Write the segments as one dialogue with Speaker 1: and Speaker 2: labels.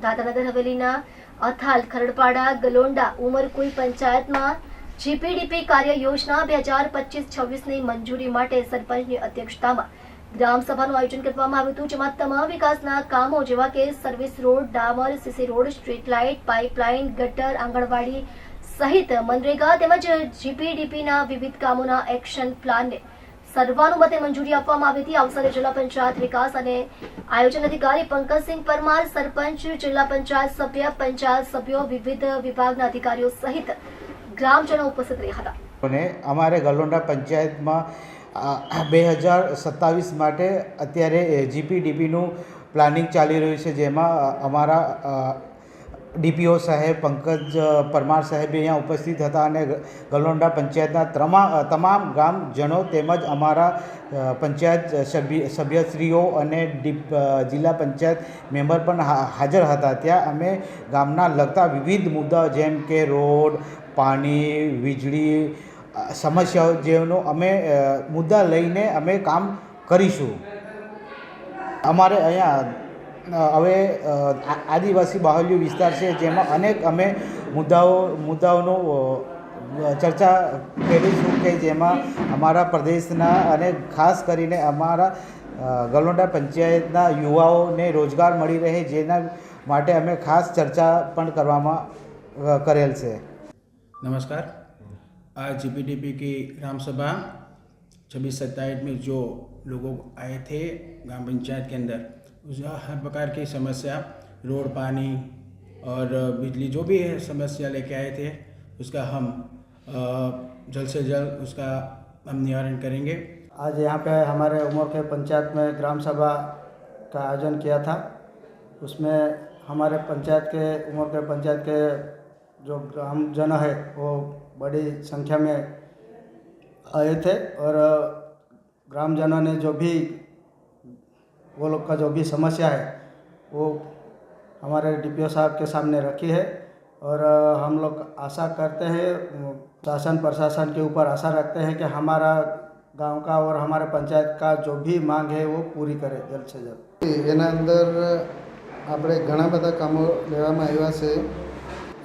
Speaker 1: દાદાનગર હવેલીના અથાલ, ખરડપાડા, ગલોંડા ઉમરકુઈ પંચાયતમાં જીપીડીપી કાર્ય યોજના બે હજાર પચીસ છવ્વીસની મંજૂરી માટે સરપંચની અધ્યક્ષતામાં ગ્રામ સભાનું આયોજન કરવામાં આવ્યું હતું, જેમાં તમામ વિકાસના કામો જેવા કે સર્વિસ રોડ, ડામર, CC road, street light, pipeline, ગટર, આંગણવાડી સહિત મનરેગા તેમજ જીપીડીપીના વિવિધ કામોના એક્શન પ્લાનને સર્વાનુમતે મંજૂરી આપવામાં આવી હતી. આ અવસરે જિલ્લા પંચાયત વિકાસ અને આયોજન અધિકારી પંકજસિંહ પરમાર, સરપંચ, જિલ્લા પંચાયત સભ્ય, પંચાયત સભ્યો, વિવિધ વિભાગના અધિકારીઓ સહિત ગ્રામજનો ઉપસ્થિત રહ્યા હતા.
Speaker 2: અને અમારે ગલોંડા પંચાયતમાં બે હજાર સત્તાવીસ માટે અત્યારે જીપીડીપીનું પ્લાનિંગ ચાલી રહ્યું છે, જેમાં અમારા ડીપીઓ સાહેબ, પંકજ પરમાર સાહેબ અહીંયા ઉપસ્થિત હતા અને ગલોંડા પંચાયતના તમામ ગામજનો તેમજ અમારા પંચાયત સભ્ય, સભ્યશ્રીઓ અને ડીપ જિલ્લા પંચાયત મેમ્બર પણ હાજર હતા. ત્યાં અમે ગામના લગતા વિવિધ મુદ્દાઓ જેમ કે રોડ, પાણી, વીજળી સમસ્યાઓ જેનો અમે મુદ્દા લઈને અમે કામ કરીશું. અમારે અહીંયા હવે અ, આ- આદિવાસી બાહુલ્ય વિસ્તાર છે જેમાં અનેક અમે મુદ્દાઓ મુદ્દાઓનો અ, ચર્ચા કરીશું કે જેમાં અમારા પ્રદેશના અને ખાસ કરીને અમારા અ, ગલોંડા પંચાયતના યુવાઓને રોજગાર મળી રહે જેના માટે અમે ખાસ ચર્ચા પણ કરવામાં અ, કરેલ છે
Speaker 3: नमस्कार आज जीपीडीपी की ग्राम सभा छब्बीस सत्ताईस में जो लोगों आए थे ग्राम पंचायत के अंदर उस हर प्रकार की समस्या, रोड पानी और बिजली जो भी है, समस्या लेके आए थे, उसका हम जल्द से जल्द उसका हम निवारण करेंगे।
Speaker 4: आज यहाँ पे हमारे उमर के पंचायत में ग्राम सभा का आयोजन किया था। उसमें हमारे पंचायत के, उमर के पंचायत के जो ग्राम जन है, वो बड़ी संख्या में आए थे और ग्रामजनों ने जो भी वो लोग का जो भी समस्या है वो हमारे डी साहब के सामने रखी है और अ, हम लोग आशा करते हैं अ, शासन प्रशासन के ऊपर आशा रखते हैं कि हमारा गांव का और हमारे पंचायत का जो भी मांग है वो पूरी करे जल्द से जल्द
Speaker 5: એના અંદર આપણે ઘણા બધા કામો લેવામાં આવ્યા છે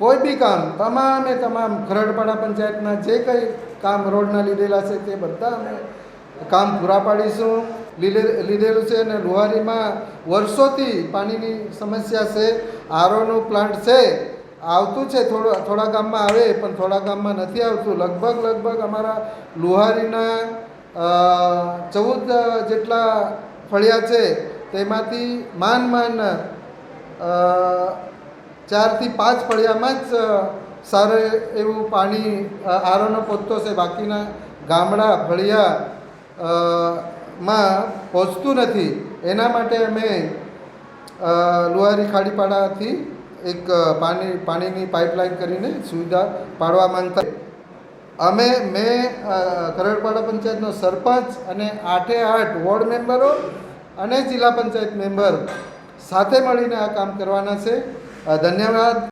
Speaker 5: કોઈ બી કામ તમામે તમામ ખરડપાડા પંચાયતના જે કંઈ કામ રોડના લીધેલા છે તે બધા અમે કામ પૂરા પાડીશું લીધે લીધેલું છે અને લુહારીમાં વર્ષોથી પાણીની સમસ્યા છે. આરોનું પ્લાન્ટ છે. આવતું છે થોડું થોડા ગામમાં આવે, પણ થોડા ગામમાં નથી આવતું. લગભગ લગભગ અમારા લુહારીના ચૌદ જેટલા ફળિયા છે. તેમાંથી માન માન ચારથી પાંચ ફળિયામાં જ સારું એવું પાણી આરોનો પહોંચતો છે. બાકીના ગામડા, ફળિયા માં પહોંચતું નથી. એના માટે અમે લુહારી ખાડીપાડાથી એક પાણી, પાણીની પાઇપલાઇન કરીને સુવિધા પાડવા માંગતા. અમે મેં કરડપાડા પંચાયતનો સરપંચ અને આઠે આઠ વોર્ડ મેમ્બરો અને જિલ્લા પંચાયત મેમ્બર સાથે મળીને આ કામ કરવાના છે. ધન્યવાદ.